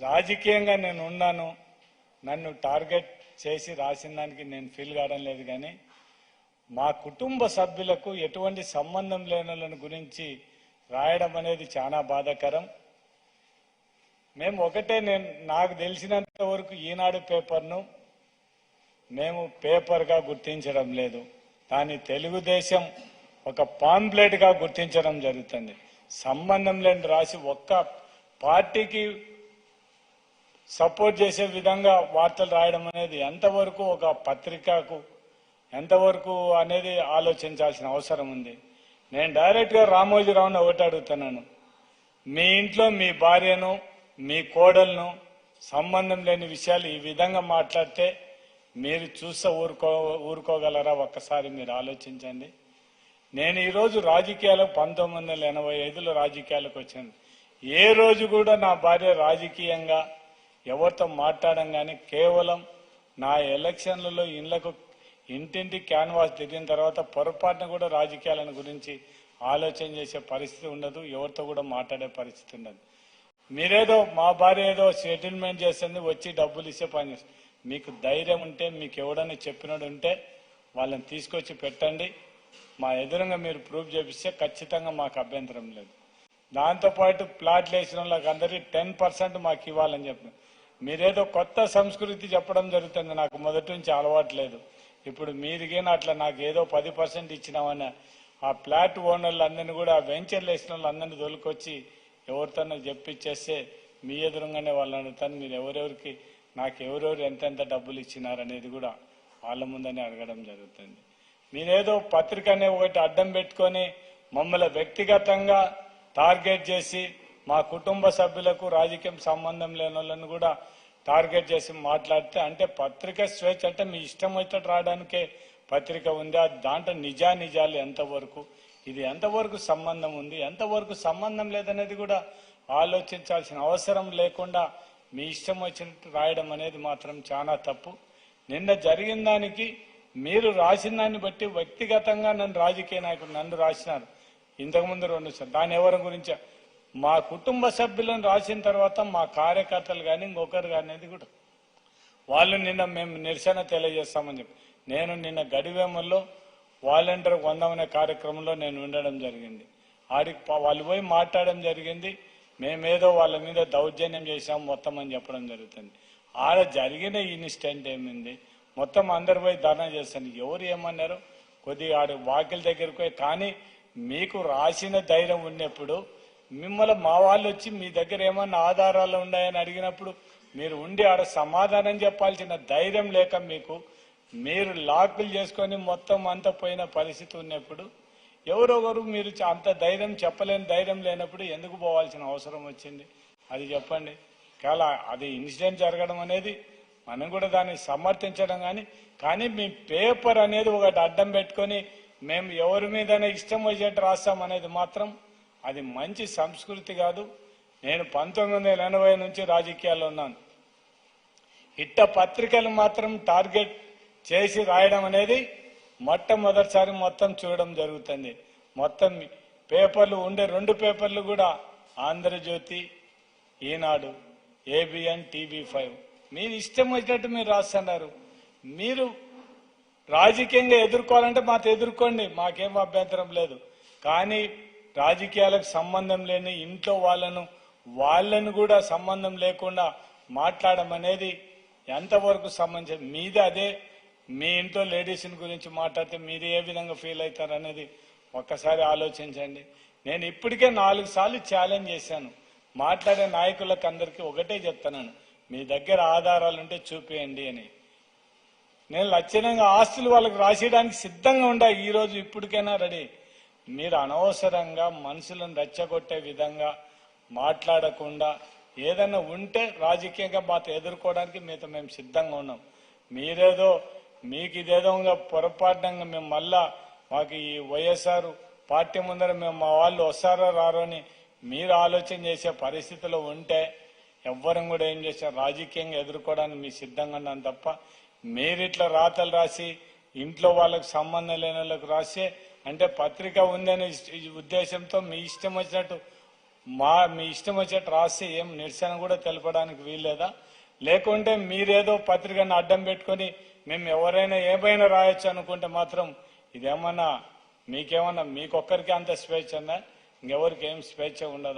రాజకీయంగా నేను ఉన్నాను. నన్ను టార్గెట్ చేసి రాసిన దానికి నేను ఫీల్ కావడం లేదు కానీ మా కుటుంబ సభ్యులకు ఎటువంటి సంబంధం లేని గురించి రాయడం అనేది చాలా బాధాకరం. మేము ఒకటే నేను నాకు తెలిసినంత వరకు ఈనాడు పేపర్ను మేము పేపర్గా గుర్తించడం లేదు. దాన్ని తెలుగుదేశం ఒక పాంప్లెట్గా గుర్తించడం జరుగుతుంది. సంబంధం లేని రాసి ఒక్క పార్టీకి సపోర్ట్ చేసే విధంగా వార్తలు రాయడం అనేది ఎంతవరకు ఒక పత్రికకు ఎంతవరకు అనేది ఆలోచించాల్సిన అవసరం ఉంది. నేను డైరెక్ట్గా రామోజీరావుని ఒకటి అడుగుతున్నాను. మీ ఇంట్లో మీ భార్యను మీ కోడలను సంబంధం లేని విషయాలు ఈ విధంగా మాట్లాడితే మీరు చూస్తే ఊరుకో ఊరుకోగలరా? ఒక్కసారి మీరు ఆలోచించండి. నేను ఈరోజు రాజకీయాలకు పంతొమ్మిది వందల ఎనభై ఐదులో రాజకీయాలకు వచ్చాను. ఏ రోజు కూడా నా భార్య రాజకీయంగా ఎవరితో మాట్లాడడం కానీ కేవలం నా ఎలక్షన్లలో ఇళ్ళకు ఇంటింటి క్యాన్వాస్ తిరిగిన తర్వాత పొరపాటున కూడా రాజకీయాలను గురించి ఆలోచన చేసే పరిస్థితి ఉండదు ఎవరితో కూడా మాట్లాడే పరిస్థితి ఉండదు. మీరేదో మా భార్య ఏదో సెటిల్మెంట్ చేస్తుంది వచ్చి డబ్బులు ఇచ్చే పని చేస్తుంది. మీకు ధైర్యం ఉంటే మీకు ఎవడన్నా చెప్పినోడు ఉంటే వాళ్ళని తీసుకొచ్చి పెట్టండి. మా ఎదురుగా మీరు ప్రూఫ్ చేపిస్తే ఖచ్చితంగా మాకు అభ్యంతరం లేదు. దాంతోపాటు ప్లాట్లు వేసిన వాళ్ళకి అందరికీ టెన్ పర్సెంట్ మాకు ఇవ్వాలని చెప్పి మీరేదో కొత్త సంస్కృతి చెప్పడం జరుగుతుంది. నాకు మొదటి నుంచి అలవాటు లేదు. ఇప్పుడు మీరుగైనా అట్లా నాకు ఏదో పది పర్సెంట్ ఇచ్చినామని ఆ ఫ్లాట్ ఓనర్లు అందరినీ కూడా ఆ వెంచర్లు వేసిన వాళ్ళందరినీ దొరికొచ్చి ఎవరితోనో చెప్పిచ్చేస్తే మీ ఎదురుగానే వాళ్ళని అడుగుతాను. మీరు ఎవరెవరికి నాకు ఎవరెవరు ఎంతెంత డబ్బులు ఇచ్చినారనేది కూడా వాళ్ళ ముందనే అడగడం జరుగుతుంది. మీరేదో పత్రిక అనే ఒకటి అడ్డం పెట్టుకొని మమ్మల్ని వ్యక్తిగతంగా టార్గెట్ చేసి మా కుటుంబ సభ్యులకు రాజకీయం సంబంధం లేని వాళ్ళని కూడా టార్గెట్ చేసి మాట్లాడితే అంటే పత్రిక స్వేచ్ఛ అంటే మీ ఇష్టం వచ్చే రావడానికే పత్రిక ఉంది. ఆ దాంట్లో నిజా నిజాలు ఎంతవరకు ఇది ఎంతవరకు సంబంధం ఉంది ఎంతవరకు సంబంధం లేదనేది కూడా ఆలోచించాల్సిన అవసరం లేకుండా మీ ఇష్టం వచ్చినట్టు రాయడం అనేది మాత్రం చాలా తప్పు. నిన్న జరిగిన దానికి మీరు రాసిన దాన్ని బట్టి వ్యక్తిగతంగా నన్ను రాజకీయ నాయకుడు నన్ను రాసినారు. ఇంతకుముందు రెండు సార్ దాని ఎవరి గురించి మా కుటుంబ సభ్యులను రాసిన తర్వాత మా కార్యకర్తలు కానీ ఇంకొకరు కానీ కూడా. వాళ్ళు నిన్న మేము నిరసన తెలియజేస్తామని చెప్పి. నేను నిన్న గడివేమల్లో వాలంటీర్ వందమనే కార్యక్రమంలో నేను ఉండడం జరిగింది. ఆడికి వాళ్ళు పోయి మాట్లాడడం జరిగింది. మేమేదో వాళ్ళ మీద దౌర్జన్యం చేసాం మొత్తం అని చెప్పడం జరుగుతుంది. ఆడ జరిగిన ఇన్సిడెంట్ ఏమింది? మొత్తం అందరు పోయి ధర్నా చేస్తాను. ఎవరు ఏమన్నారు? కొద్దిగా ఆడ వాకిల దగ్గరికి పోయి. కానీ మీకు రాసిన ధైర్యం ఉన్నప్పుడు మిమ్మల్ని మా వాళ్ళు వచ్చి మీ దగ్గర ఏమన్నా ఆధారాలు ఉన్నాయని అడిగినప్పుడు మీరు ఉండి ఆడ సమాధానం చెప్పాల్సిన ధైర్యం లేక మీకు మీరు లాకులు చేసుకొని మొత్తం అంతా పోయిన పరిస్థితి ఉన్నప్పుడు ఎవరొకరు మీరు అంత ధైర్యం చెప్పలేని ధైర్యం లేనప్పుడు ఎందుకు పోవాల్సిన అవసరం వచ్చింది? అది చెప్పండి. చాలా అది ఇన్సిడెంట్ జరగడం అనేది మనం కూడా దాన్ని సమర్థించడం కానీ కానీ మీ పేపర్ అనేది ఒకటి అడ్డం పెట్టుకొని మేము ఎవరి మీద ఇష్టం వచ్చేట్టు రాస్తాం అనేది మాత్రం అది మంచి సంస్కృతి కాదు. నేను పంతొమ్మిది వందల ఎనభై నుంచి రాజకీయాల్లో ఉన్నాను. ఇట్ట పత్రికలు మాత్రం టార్గెట్ చేసి రాయడం అనేది మొట్టమొదటిసారి మొత్తం చూడడం జరుగుతుంది. మొత్తం పేపర్లు ఉండే రెండు పేపర్లు కూడా Andhra Jyothi Eenadu ABN TV five. మీరు ఇష్టం వచ్చినట్టు మీరు రాస్తున్నారు. మీరు రాజకీయంగా ఎదుర్కోవాలంటే మాతో ఎదుర్కోండి. మాకేం అభ్యంతరం లేదు. కానీ రాజకీయాలకు సంబంధం లేని ఇంట్లో వాళ్ళను వాళ్ళను కూడా సంబంధం లేకుండా మాట్లాడడం అనేది ఎంతవరకు సంబంధించి మీది అదే. మీ ఇంట్లో లేడీస్ని గురించి మాట్లాడితే మీరు ఏ విధంగా ఫీల్ అవుతారు అనేది ఒక్కసారి ఆలోచించండి. నేను ఇప్పటికే నాలుగు సార్లు ఛాలెంజ్ చేశాను. మాట్లాడే నాయకులకు అందరికీ ఒకటే చెప్తున్నాను. మీ దగ్గర ఆధారాలు ఉంటే చూపేయండి అని. నేను లక్షణంగా ఆస్తులు వాళ్ళకి రాసేయడానికి సిద్ధంగా ఉండా. ఈరోజు ఇప్పటికైనా రెడీ. మీరు అనవసరంగా మనుషులను రెచ్చగొట్టే విధంగా మాట్లాడకుండా ఏదైనా ఉంటే రాజకీయంగా మాతో ఎదుర్కోవడానికి మీతో మేము సిద్ధంగా ఉన్నాం. మీరేదో మీకు ఇదేదో ఇంకా మేము మళ్ళా మాకు ఈ వైఎస్ఆర్ పార్టీ ముందర మేము మా వాళ్ళు వస్తారో రారో అని మీరు ఆలోచన చేసే పరిస్థితిలో ఉంటే ఎవ్వరం కూడా ఏం చేశారు? రాజకీయంగా ఎదుర్కోవడానికి మీ సిద్ధంగా ఉన్నాను తప్ప మీరు ఇట్లా రాతలు రాసి ఇంట్లో వాళ్ళకు సంబంధం లేని వాళ్ళకి రాసే అంటే పత్రిక ఉందనే ఈ ఉద్దేశంతో మీ ఇష్టం వచ్చినట్టు మా మీ ఇష్టం వచ్చినట్టు రాస్తే ఏం నిరసన కూడా తెలపడానికి వీల్లేదా? లేకుంటే మీరేదో పత్రికను అడ్డం పెట్టుకొని మేము ఎవరైనా ఏమైనా రాయొచ్చు అనుకుంటే మాత్రం ఇదేమన్నా మీకేమన్నా మీకొక్కరికి అంత స్వేచ్ఛ ఉందా? ఇంకెవరికి ఏం స్వేచ్ఛ ఉండదా?